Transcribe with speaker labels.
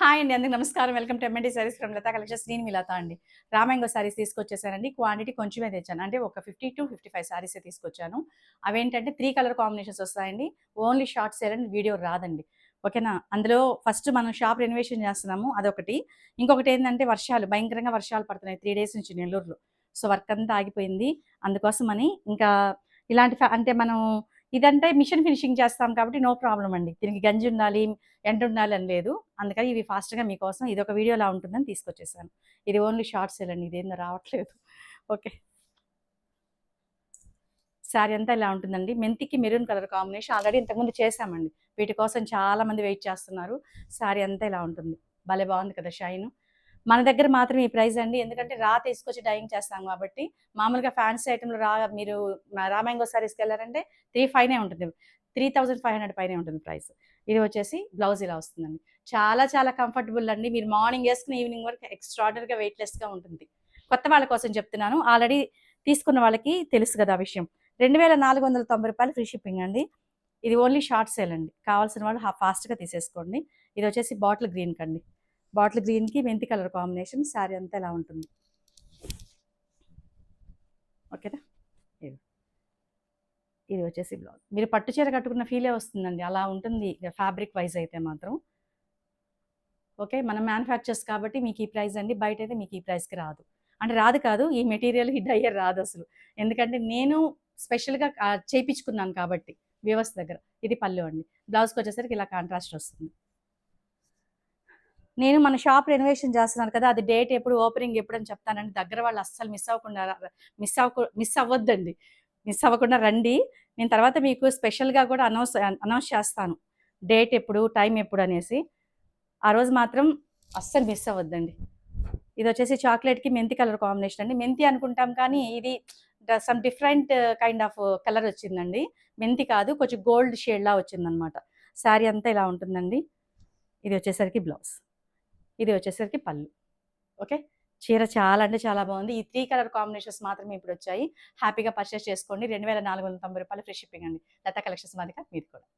Speaker 1: Hi అండి అందరికి నమస్కారం. Welcome to MMD sarees from Latha collections నేను మీ లత అండి. రామాంగో సారీస్ తీసుకొచ్చేసానండి. క్వాంటిటీ కొంచెమే తెచ్చాను. అంటే ఒక fifty to fifty five sarees తీసుకొచ్చాను. అవేంటంటే త్రీ కలర్ కాంబినేషన్స్ వస్తాయండి. Only short sale and video రాదండి. ఓకేనా? అందులో ఫస్ట్ మనం షాప్ రెనోవేషన్ చేస్తున్నాము. అదొకటి. ఇంకొకటి ఏంటంటే వర్షాలు భయంకరంగా వర్షాలు పడుతున్నాయి త్రీ డేస్ నుంచి నెల్లూరులో. సో వర్క్ అంతా ఆగిపోయింది. అందుకోసమని ఇంకా ఇలాంటి అంటే మనం ఇదంటే మిషన్ ఫినిషింగ్ చేస్తాం కాబట్టి నో ప్రాబ్లం అండి. దీనికి గంజి ఉండాలి ఎండ ఉండాలి అని లేదు. అందుకని ఇవి ఫాస్ట్గా మీకోసం ఇది ఒక వీడియోలా ఉంటుందని తీసుకొచ్చేసాను. ఇది ఓన్లీ షార్ట్ సేల్ అండి. ఇదేందో రావట్లేదు. ఓకే. శారీ అంతా ఇలా ఉంటుందండి. మెంతికి మెరూన్ కలర్ కాంబినేషన్ ఆల్రెడీ ఇంతకుముందు చేశామండి. వీటి కోసం చాలా మంది వెయిట్ చేస్తున్నారు. శారీ అంతా ఇలా ఉంటుంది. భలే బాగుంది కదా షైన్. మన దగ్గర మాత్రం ఈ ప్రైస్ అండి. ఎందుకంటే రా తీసుకొచ్చి డైయింగ్ చేస్తాం కాబట్టి మామూలుగా ఫ్యాన్సీ ఐటెంలో రా మీరు రా మ్యాంగో సారీస్కి వెళ్ళారంటే త్రీ ఫైవ్నే ఉంటుంది. త్రీ థౌజండ్ ఫైవ్ హండ్రెడ్ పైనే ఉంటుంది ప్రైస్. ఇది వచ్చేసి బ్లౌజ్ ఇలా వస్తుందండి. చాలా చాలా కంఫర్టబుల్ అండి. మీరు మార్నింగ్ వేసుకుని ఈవినింగ్ వరకు ఎక్స్ట్రాడనరీగా వెయిట్లెస్గా ఉంటుంది. కొత్త వాళ్ళ కోసం చెప్తున్నాను. ఆల్రెడీ తీసుకున్న వాళ్ళకి తెలుసు కదా ఆ విషయం. రెండు వేల నాలుగు వందల తొంభై రూపాయలు ఫ్రీ షిప్పింగ్ అండి. ఇది ఓన్లీ షార్ట్ సేల్ అండి. కావాల్సిన వాళ్ళు ఫాస్ట్గా తీసేసుకోండి. ఇది వచ్చేసి బాటిల్ గ్రీన్ కండి. బాటిల్ గ్రీన్కి మెంతి కలర్ కాంబినేషన్ శారీ అంతా ఇలా ఉంటుంది? ఓకేనా? ఇది ఇది వచ్చేసి బ్లౌజ్. మీరు పట్టు చీర కట్టుకున్న ఫీలే వస్తుందండి. అలా ఉంటుంది ఫ్యాబ్రిక్ వైజ్ అయితే మాత్రం. ఓకే మనం మ్యానుఫ్యాక్చర్స్ కాబట్టి మీకు ఈ ప్రైస్ అండి. బయట అయితే మీకు ఈ ప్రైస్కి రాదు. అంటే రాదు కాదు ఈ మెటీరియల్ హిట్ అయ్యే రాదు అసలు. ఎందుకంటే నేను స్పెషల్గా చేయించుకున్నాను కాబట్టి వ్యవస్థ దగ్గర. ఇది పళ్ళు అండి. బ్లౌజ్కి వచ్చేసరికి ఇలా కాంట్రాస్ట్ వస్తుంది. నేను మన షాప్ రెనోవేషన్ చేస్తున్నాను కదా అది డేట్ ఎప్పుడు ఓపెనింగ్ ఎప్పుడు అని చెప్తానండి దగ్గర వాళ్ళు అస్సలు మిస్ అవ్వకుండా మిస్ అవ్వకు మిస్ అవ్వద్దండి. మిస్ అవ్వకుండా రండి. నేను తర్వాత మీకు స్పెషల్గా కూడా అనౌన్స్ అనౌన్స్ చేస్తాను. డేట్ ఎప్పుడు టైం ఎప్పుడు అనేసి. ఆ రోజు మాత్రం అస్సలు మిస్ అవ్వద్దండి. ఇది వచ్చేసి చాక్లెట్కి మెంతి కలర్ కాంబినేషన్ అండి. మెంతి అనుకుంటాం కానీ ఇది some different kind of colour వచ్చిందండి. మెంతి కాదు కొంచెం గోల్డ్ షేడ్లా వచ్చిందనమాట. శారీ అంతా ఇలా ఉంటుందండి. ఇది వచ్చేసరికి బ్లౌజ్ ఇది వచ్చేసరికి పళ్ళు. ఓకే? చీర చాలా అంటే చాలా బాగుంది. ఈ త్రీ కలర్ కాంబినేషన్స్ మాత్రమే ఇప్పుడు వచ్చాయి. హ్యాపీగా పర్చేస్ చేసుకోండి. రెండు వేల నాలుగు వందల తొంభై రూపాయలు ఫ్రీ షిప్పింగ్ అండి. లతా కలెక్షన్స్ మాదిగా మీరు కూడా.